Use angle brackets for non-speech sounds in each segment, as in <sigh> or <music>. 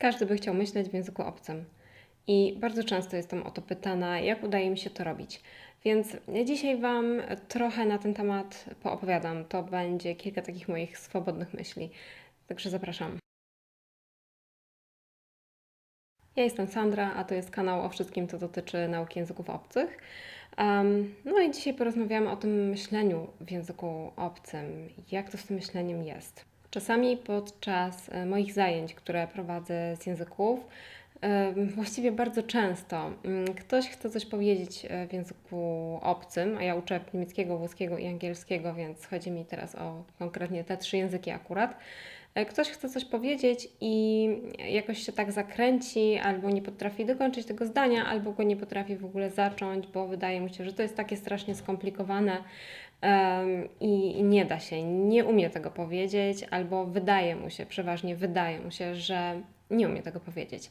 Każdy by chciał myśleć w języku obcym. I bardzo często jestem o to pytana, jak udaje mi się to robić. Więc dzisiaj Wam trochę na ten temat poopowiadam. To będzie kilka takich moich swobodnych myśli. Także zapraszam. Ja jestem Sandra, a to jest kanał o wszystkim, co dotyczy nauki języków obcych. Um, no i dzisiaj porozmawiamy o tym myśleniu w języku obcym, jak to z tym myśleniem jest. Czasami podczas e, moich zajęć, które prowadzę z języków, Właściwie bardzo często mm, ktoś chce coś powiedzieć e, w języku obcym, a ja uczę niemieckiego, włoskiego i angielskiego, więc chodzi mi teraz o konkretnie te trzy języki akurat. E, ktoś chce coś powiedzieć i jakoś się tak zakręci, albo nie potrafi dokończyć tego zdania, albo go nie potrafi w ogóle zacząć, bo wydaje mu się, że to jest takie strasznie skomplikowane um, i nie da się, nie umie tego powiedzieć, albo wydaje mu się, przeważnie wydaje mu się, że nie umie tego powiedzieć.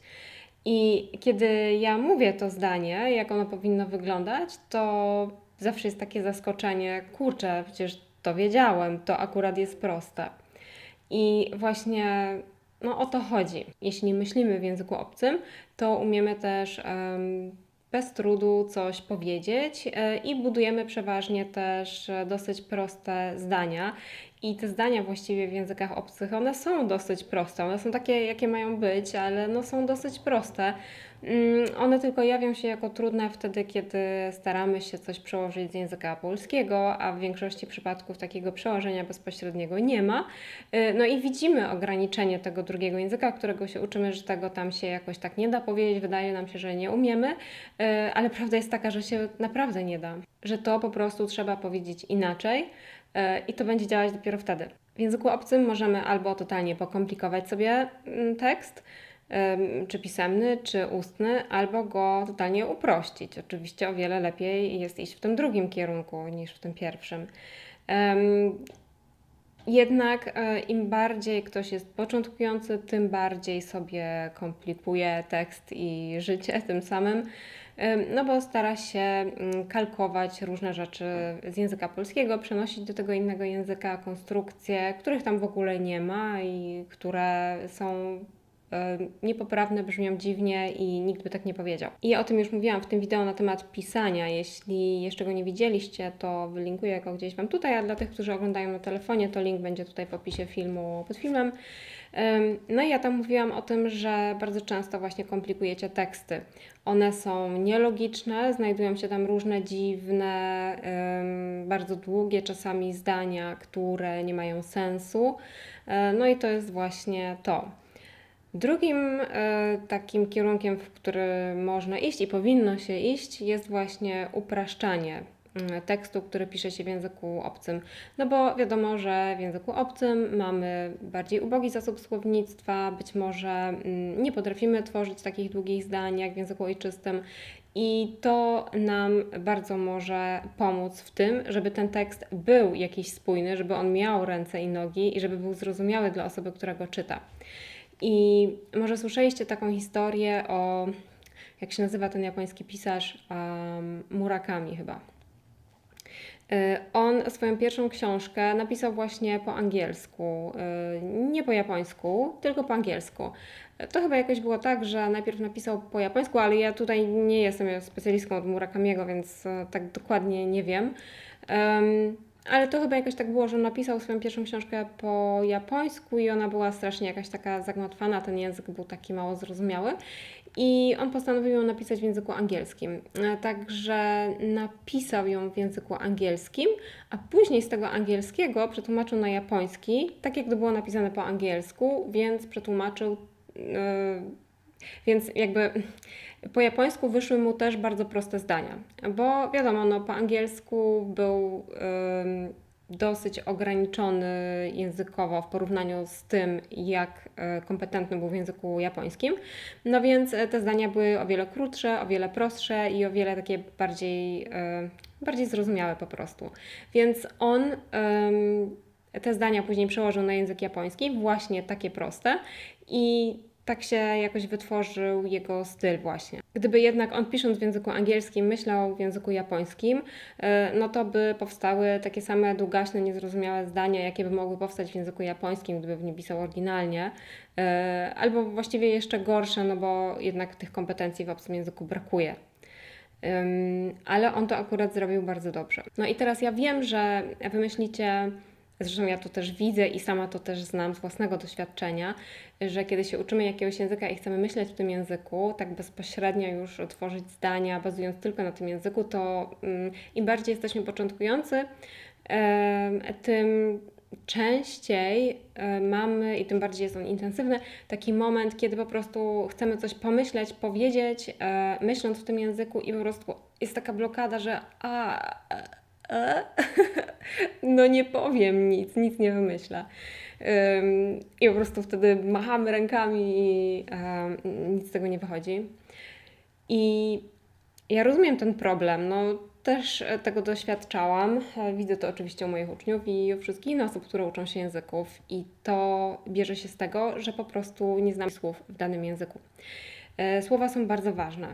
I kiedy ja mówię to zdanie, jak ono powinno wyglądać, to zawsze jest takie zaskoczenie, kurczę, przecież to wiedziałem, to akurat jest proste. I właśnie no, o to chodzi. Jeśli myślimy w języku obcym, to umiemy też um, bez trudu coś powiedzieć e, i budujemy przeważnie też dosyć proste zdania. I te zdania właściwie w językach obcych, one są dosyć proste, one są takie, jakie mają być, ale no są dosyć proste. Mm, one tylko jawią się jako trudne wtedy, kiedy staramy się coś przełożyć z języka polskiego, a w większości przypadków takiego przełożenia bezpośredniego nie ma. Y, no i widzimy ograniczenie tego drugiego języka, którego się uczymy, że tego tam się jakoś tak nie da powiedzieć, wydaje nam się, że nie umiemy, y, ale prawda jest taka, że się naprawdę nie da, że to po prostu trzeba powiedzieć inaczej y, i to będzie działać dopiero wtedy. W języku obcym możemy albo totalnie pokomplikować sobie mm, tekst, czy pisemny, czy ustny, albo go totalnie uprościć. Oczywiście o wiele lepiej jest iść w tym drugim kierunku niż w tym pierwszym. Jednak e, im bardziej ktoś jest początkujący, tym bardziej sobie komplikuje tekst i życie <laughs> tym samym, no bo stara się mm, kalkować różne rzeczy z języka polskiego, przenosić do tego innego języka konstrukcje, których tam w ogóle nie ma i które są niepoprawne, brzmią dziwnie i nikt by tak nie powiedział. I ja o tym już mówiłam w tym wideo na temat pisania. Jeśli jeszcze go nie widzieliście, to wylinkuję go gdzieś Wam tutaj, a dla tych, którzy oglądają na telefonie, to link będzie tutaj w opisie filmu pod filmem. No i ja tam mówiłam o tym, że bardzo często właśnie komplikujecie teksty. One są nielogiczne, znajdują się tam różne dziwne, bardzo długie czasami zdania, które nie mają sensu. E, no i to jest właśnie to. Drugim e, takim kierunkiem, w który można iść i powinno się iść, jest właśnie upraszczanie mm, tekstu, który pisze się w języku obcym. No bo wiadomo, że w języku obcym mamy bardziej ubogi zasób słownictwa, być może mm, nie potrafimy tworzyć takich długich zdań jak w języku ojczystym. I to nam bardzo może pomóc w tym, żeby ten tekst był jakiś spójny, żeby on miał ręce i nogi i żeby był zrozumiały dla osoby, która go czyta. I może słyszeliście taką historię o, jak się nazywa ten japoński pisarz, um, Murakami chyba. Y, on swoją pierwszą książkę napisał właśnie po angielsku, y, nie po japońsku, tylko po angielsku. To chyba jakoś było tak, że najpierw napisał po japońsku, ale ja tutaj nie jestem specjalistką od Murakamiego, więc tak dokładnie nie wiem. Ale to chyba jakoś tak było, że napisał swoją pierwszą książkę po japońsku i ona była strasznie jakaś taka zagmatwana, ten język był taki mało zrozumiały. I on postanowił ją napisać w języku angielskim. E, także napisał ją w języku angielskim, a później z tego angielskiego przetłumaczył na japoński, tak jak to było napisane po angielsku, więc przetłumaczył. Yy, więc jakby po japońsku wyszły mu też bardzo proste zdania, bo wiadomo, no, po angielsku był dosyć ograniczony językowo w porównaniu z tym, jak y, kompetentny był w języku japońskim. No więc e, te zdania były o wiele krótsze, o wiele prostsze i o wiele takie bardziej, y, bardziej zrozumiałe po prostu. Więc on te zdania później przełożył na język japoński, właśnie takie proste i tak się jakoś wytworzył jego styl właśnie. Gdyby jednak on pisząc w języku angielskim myślał w języku japońskim, e, no to by powstały takie same długaśne, niezrozumiałe zdania, jakie by mogły powstać w języku japońskim, gdyby w nim pisał oryginalnie, e, albo właściwie jeszcze gorsze, no bo jednak tych kompetencji w obcym języku brakuje. Ale on to akurat zrobił bardzo dobrze. No i teraz ja wiem, że wymyślicie Zresztą ja to też widzę i sama to też znam z własnego doświadczenia, że kiedy się uczymy jakiegoś języka i chcemy myśleć w tym języku, tak bezpośrednio już tworzyć zdania, bazując tylko na tym języku, to um, im bardziej jesteśmy początkujący, tym częściej um, mamy i tym bardziej jest on intensywny, taki moment, kiedy po prostu chcemy coś pomyśleć, powiedzieć, e, myśląc w tym języku i po prostu jest taka blokada, że a, e, <laughs> no nie powiem nic, nic nie wymyślę. I po prostu wtedy machamy rękami i nic z tego nie wychodzi. I ja rozumiem ten problem, no też tego doświadczałam. Widzę to oczywiście u moich uczniów i u wszystkich innych osób, które uczą się języków. I to bierze się z tego, że po prostu nie znam słów w danym języku. E, słowa są bardzo ważne.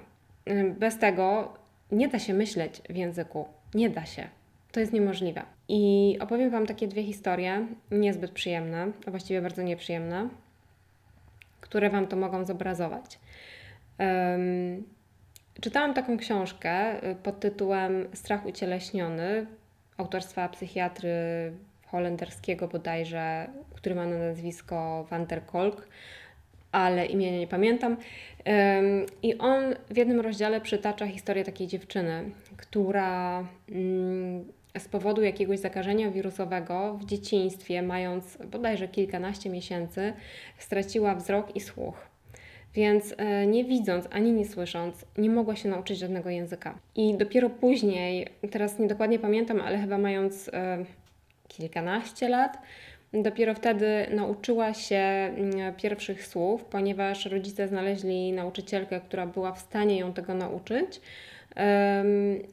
Bez tego nie da się myśleć w języku. Nie da się. To jest niemożliwe. I opowiem Wam takie dwie historie, niezbyt przyjemne, a właściwie bardzo nieprzyjemne, które Wam to mogą zobrazować. Um, czytałam taką książkę y, pod tytułem Strach ucieleśniony autorstwa psychiatry holenderskiego bodajże, który ma na nazwisko Van der Kolk, ale imienia nie pamiętam. I on w jednym rozdziale przytacza historię takiej dziewczyny, która mm, z powodu jakiegoś zakażenia wirusowego w dzieciństwie, mając bodajże kilkanaście miesięcy, straciła wzrok i słuch. Więc e, nie widząc ani nie słysząc, nie mogła się nauczyć żadnego języka. I dopiero później, teraz nie dokładnie pamiętam, ale chyba mając e, kilkanaście lat, dopiero wtedy nauczyła się mm, pierwszych słów, ponieważ rodzice znaleźli nauczycielkę, która była w stanie ją tego nauczyć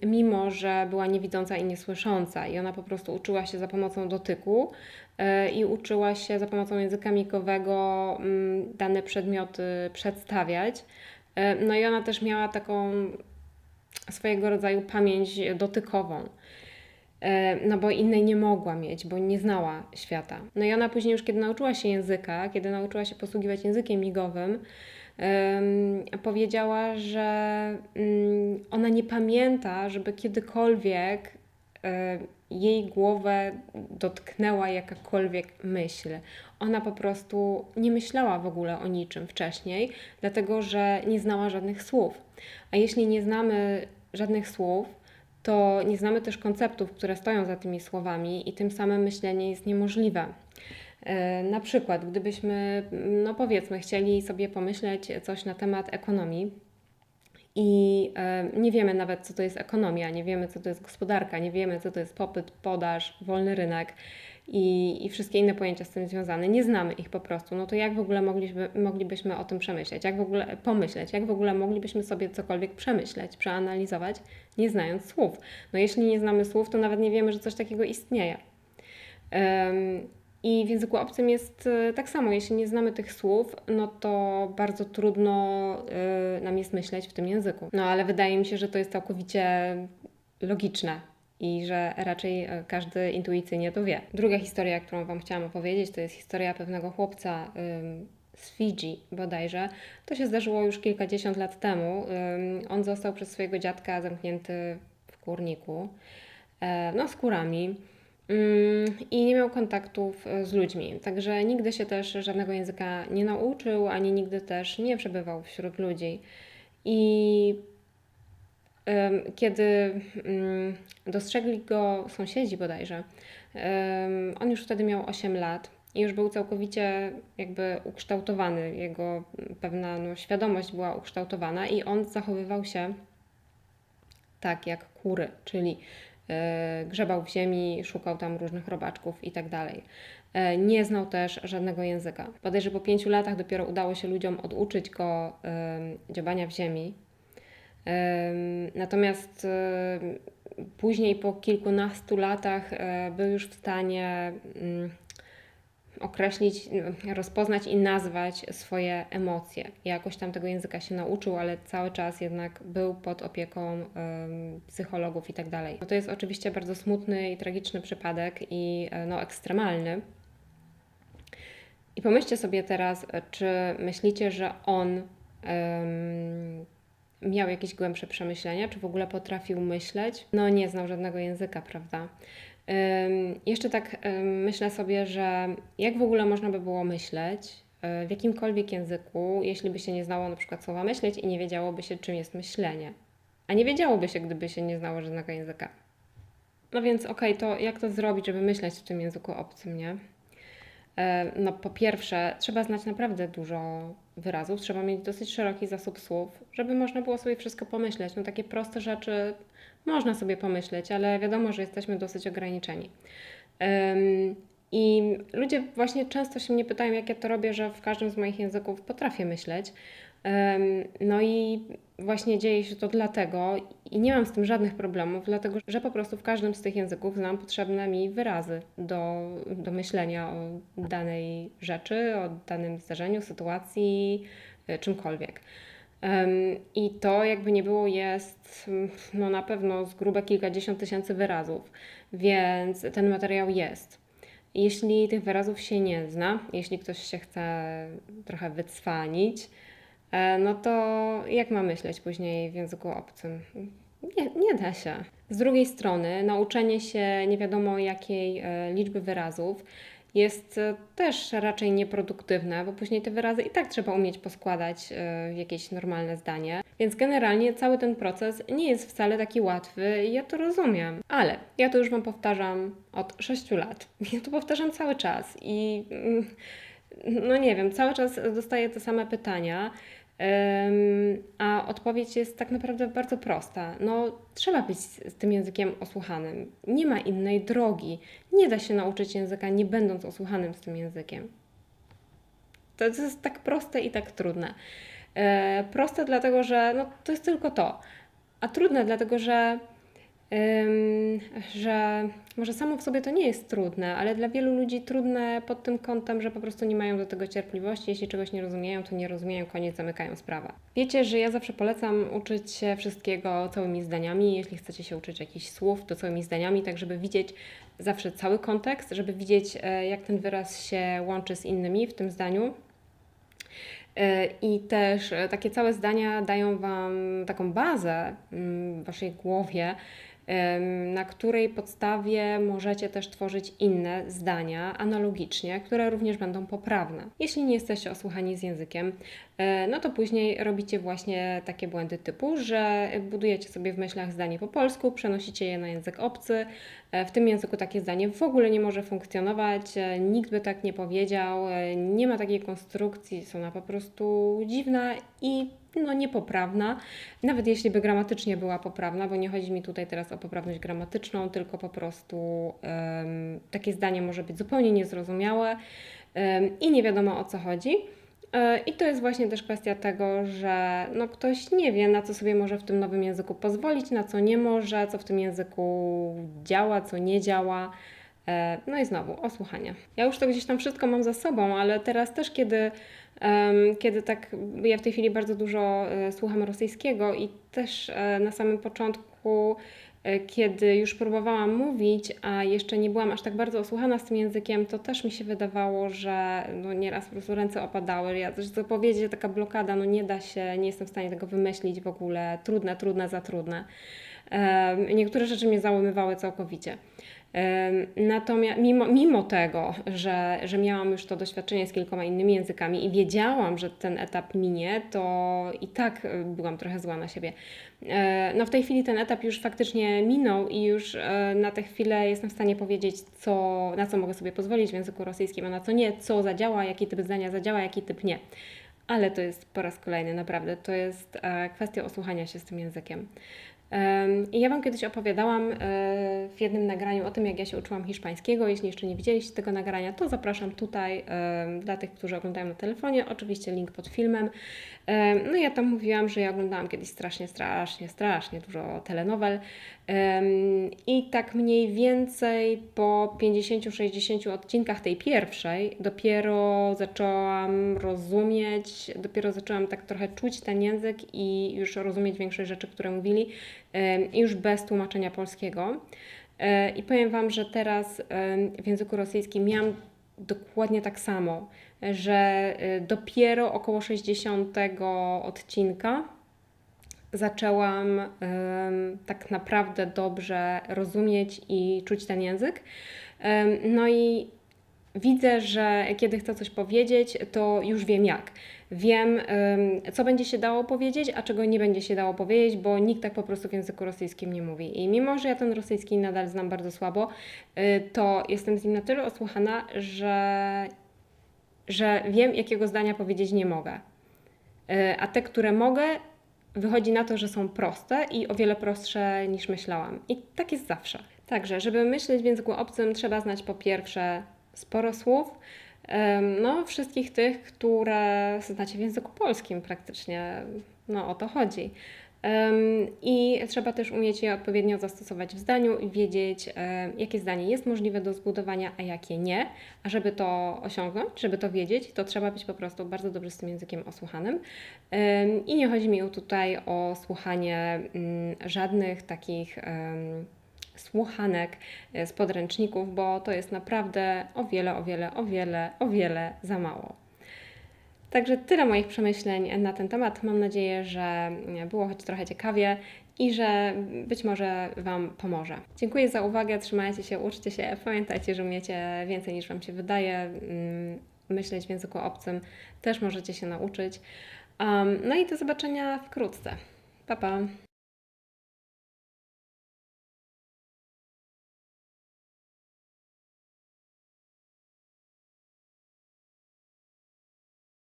mimo że była niewidząca i niesłysząca. I ona po prostu uczyła się za pomocą dotyku e, i uczyła się za pomocą języka migowego mm, dane przedmioty przedstawiać. E, no i ona też miała taką swojego rodzaju pamięć dotykową. E, no bo innej nie mogła mieć, bo nie znała świata. No i ona później już, kiedy nauczyła się języka, kiedy nauczyła się posługiwać językiem migowym, powiedziała, że mm, ona nie pamięta, żeby kiedykolwiek jej głowę dotknęła jakakolwiek myśl. Ona po prostu nie myślała w ogóle o niczym wcześniej, dlatego że nie znała żadnych słów. A jeśli nie znamy żadnych słów, to nie znamy też konceptów, które stoją za tymi słowami, i tym samym myślenie jest niemożliwe. E, na przykład, gdybyśmy, no powiedzmy, chcieli sobie pomyśleć coś na temat ekonomii i e, nie wiemy nawet, co to jest ekonomia, nie wiemy, co to jest gospodarka, nie wiemy, co to jest popyt, podaż, wolny rynek i, i wszystkie inne pojęcia z tym związane, nie znamy ich po prostu, no to jak w ogóle mogliby, moglibyśmy o tym przemyśleć, jak w ogóle pomyśleć, jak w ogóle moglibyśmy sobie cokolwiek przemyśleć, przeanalizować, nie znając słów. No jeśli nie znamy słów, to nawet nie wiemy, że coś takiego istnieje. I w języku obcym jest e, tak samo. Jeśli nie znamy tych słów, no to bardzo trudno e, nam jest myśleć w tym języku. No ale wydaje mi się, że to jest całkowicie logiczne i że raczej e, każdy intuicyjnie to wie. Druga historia, którą Wam chciałam opowiedzieć, to jest historia pewnego chłopca z Fidżi bodajże. To się zdarzyło już kilkadziesiąt lat temu. On został przez swojego dziadka zamknięty w kurniku, no z kurami. Mm, i nie miał kontaktów e, z ludźmi. Także nigdy się też żadnego języka nie nauczył, ani nigdy też nie przebywał wśród ludzi. I kiedy mm, dostrzegli go sąsiedzi bodajże, on już wtedy miał 8 lat i już był całkowicie jakby ukształtowany, jego pewna no, świadomość była ukształtowana i on zachowywał się tak jak kury, czyli grzebał w ziemi, szukał tam różnych robaczków i tak. E, nie znał też żadnego języka. Bodajże po pięciu latach dopiero udało się ludziom oduczyć go dziobania w ziemi. Natomiast później po kilkunastu latach e, był już w stanie mm, określić, y, rozpoznać i nazwać swoje emocje. Jakoś tam tego języka się nauczył, ale cały czas jednak był pod opieką ym, psychologów i tak dalej. No to jest oczywiście bardzo smutny i tragiczny przypadek i y, no, ekstremalny. I pomyślcie sobie teraz, czy myślicie, że on ym, miał jakieś głębsze przemyślenia, czy w ogóle potrafił myśleć? No nie znał żadnego języka, prawda? Jeszcze tak myślę sobie, że jak w ogóle można by było myśleć e, w jakimkolwiek języku, jeśli by się nie znało na przykład słowa myśleć i nie wiedziałoby się, czym jest myślenie. A nie wiedziałoby się, gdyby się nie znało żadnego języka. No więc okej, okay, to jak to zrobić, żeby myśleć w tym języku obcym, nie? E, no po pierwsze, trzeba znać naprawdę dużo wyrazów, trzeba mieć dosyć szeroki zasób słów, żeby można było sobie wszystko pomyśleć. No takie proste rzeczy można sobie pomyśleć, ale wiadomo, że jesteśmy dosyć ograniczeni. I ludzie właśnie często się mnie pytają, jak ja to robię, że w każdym z moich języków potrafię myśleć. No i właśnie dzieje się to dlatego i nie mam z tym żadnych problemów, dlatego że po prostu w każdym z tych języków znam potrzebne mi wyrazy do, do myślenia o danej rzeczy, o danym zdarzeniu, sytuacji, e, czymkolwiek. I to, jakby nie było, jest no na pewno z grube kilkadziesiąt tysięcy wyrazów, więc ten materiał jest. Jeśli tych wyrazów się nie zna, jeśli ktoś się chce trochę wycwanić, no to jak ma myśleć później w języku obcym? Nie, nie da się. Z drugiej strony, nauczenie się nie wiadomo jakiej e, liczby wyrazów jest e, też raczej nieproduktywne, bo później te wyrazy i tak trzeba umieć poskładać e, w jakieś normalne zdanie. Więc generalnie cały ten proces nie jest wcale taki łatwy i ja to rozumiem. Ale ja to już Wam powtarzam od 6 lat. <laughs> Ja to powtarzam cały czas i mm, no nie wiem, cały czas dostaję te same pytania. A odpowiedź jest tak naprawdę bardzo prosta. No, trzeba być z tym językiem osłuchanym. Nie ma innej drogi. Nie da się nauczyć języka, nie będąc osłuchanym z tym językiem. To jest tak proste i tak trudne. E, proste dlatego, że no, to jest tylko to, a trudne dlatego, że że może samo w sobie to nie jest trudne, ale dla wielu ludzi trudne pod tym kątem, że po prostu nie mają do tego cierpliwości. Jeśli czegoś nie rozumieją, to nie rozumieją, koniec, zamykają sprawę. Wiecie, że ja zawsze polecam uczyć się wszystkiego całymi zdaniami. Jeśli chcecie się uczyć jakichś słów, to całymi zdaniami, tak żeby widzieć zawsze cały kontekst, żeby widzieć, e, jak ten wyraz się łączy z innymi w tym zdaniu. E, I też e, takie całe zdania dają Wam taką bazę mm, w Waszej głowie, na której podstawie możecie też tworzyć inne zdania analogicznie, które również będą poprawne. Jeśli nie jesteście osłuchani z językiem, no to później robicie właśnie takie błędy typu, że budujecie sobie w myślach zdanie po polsku, przenosicie je na język obcy. E, w tym języku takie zdanie w ogóle nie może funkcjonować, e, nikt by tak nie powiedział, nie ma takiej konstrukcji, są ona po prostu dziwna i no, niepoprawna, nawet jeśli by gramatycznie była poprawna, bo nie chodzi mi tutaj teraz o poprawność gramatyczną, tylko po prostu um, takie zdanie może być zupełnie niezrozumiałe um, i nie wiadomo o co chodzi. E, I to jest właśnie też kwestia tego, że no ktoś nie wie, na co sobie może w tym nowym języku pozwolić, na co nie może, co w tym języku działa, co nie działa. E, no i znowu, osłuchanie. Ja już to gdzieś tam wszystko mam za sobą, ale teraz też, kiedy kiedy tak, ja w tej chwili bardzo dużo e, słucham rosyjskiego i też na samym początku, kiedy już próbowałam mówić, a jeszcze nie byłam aż tak bardzo osłuchana z tym językiem, to też mi się wydawało, że no nieraz po prostu ręce opadały. Ja też zapowiedzi, taka blokada, no nie da się, nie jestem w stanie tego wymyślić w ogóle, trudne, trudne, za trudne. Niektóre rzeczy mnie załamywały całkowicie. Natomiast mimo, mimo tego, że, że miałam już to doświadczenie z kilkoma innymi językami i wiedziałam, że ten etap minie, to i tak e, byłam trochę zła na siebie. E, no w tej chwili ten etap już faktycznie minął i już e, na tę chwilę jestem w stanie powiedzieć, co, na co mogę sobie pozwolić w języku rosyjskim, a na co nie, co zadziała, jaki typ zdania zadziała, jaki typ nie. Ale to jest po raz kolejny, naprawdę, to jest kwestia osłuchania się z tym językiem. I ja Wam kiedyś opowiadałam e, w jednym nagraniu o tym, jak ja się uczyłam hiszpańskiego. Jeśli jeszcze nie widzieliście tego nagrania, to zapraszam tutaj dla tych, którzy oglądają na telefonie. Oczywiście link pod filmem. Em, No ja tam mówiłam, że ja oglądałam kiedyś strasznie, strasznie, strasznie dużo telenowel. I tak mniej więcej po 50-60 odcinkach tej pierwszej dopiero zaczęłam rozumieć, dopiero zaczęłam tak trochę czuć ten język i już rozumieć większość rzeczy, które mówili, już bez tłumaczenia polskiego. E, I powiem Wam, że teraz w języku rosyjskim miałam dokładnie tak samo, że e, dopiero około 60 odcinka zaczęłam tak naprawdę dobrze rozumieć i czuć ten język. No i widzę, że kiedy chcę coś powiedzieć, to już wiem jak. Wiem, em, co będzie się dało powiedzieć, a czego nie będzie się dało powiedzieć, bo nikt tak po prostu w języku rosyjskim nie mówi. I mimo, że ja ten rosyjski nadal znam bardzo słabo, y, to jestem z nim na tyle osłuchana, że, że wiem, jakiego zdania powiedzieć nie mogę. Y, A te, które mogę, wychodzi na to, że są proste i o wiele prostsze niż myślałam. I tak jest zawsze. Także, żeby myśleć w języku obcym, trzeba znać po pierwsze sporo słów, no wszystkich tych, które znacie w języku polskim praktycznie, no o to chodzi. I trzeba też umieć je odpowiednio zastosować w zdaniu i wiedzieć, em, jakie zdanie jest możliwe do zbudowania, a jakie nie. A żeby to osiągnąć, żeby to wiedzieć, to trzeba być po prostu bardzo dobrze z tym językiem osłuchanym. I nie chodzi mi tutaj o słuchanie mm, żadnych takich słuchanek e, z podręczników, bo to jest naprawdę o wiele, o wiele, o wiele, o wiele za mało. Także tyle moich przemyśleń na ten temat. Mam nadzieję, że było choć trochę ciekawie i że być może Wam pomoże. Dziękuję za uwagę, trzymajcie się, uczcie się. Pamiętajcie, że umiecie więcej niż Wam się wydaje. Mm, Myśleć w języku obcym też możecie się nauczyć. Um, no i do zobaczenia wkrótce. Pa, pa!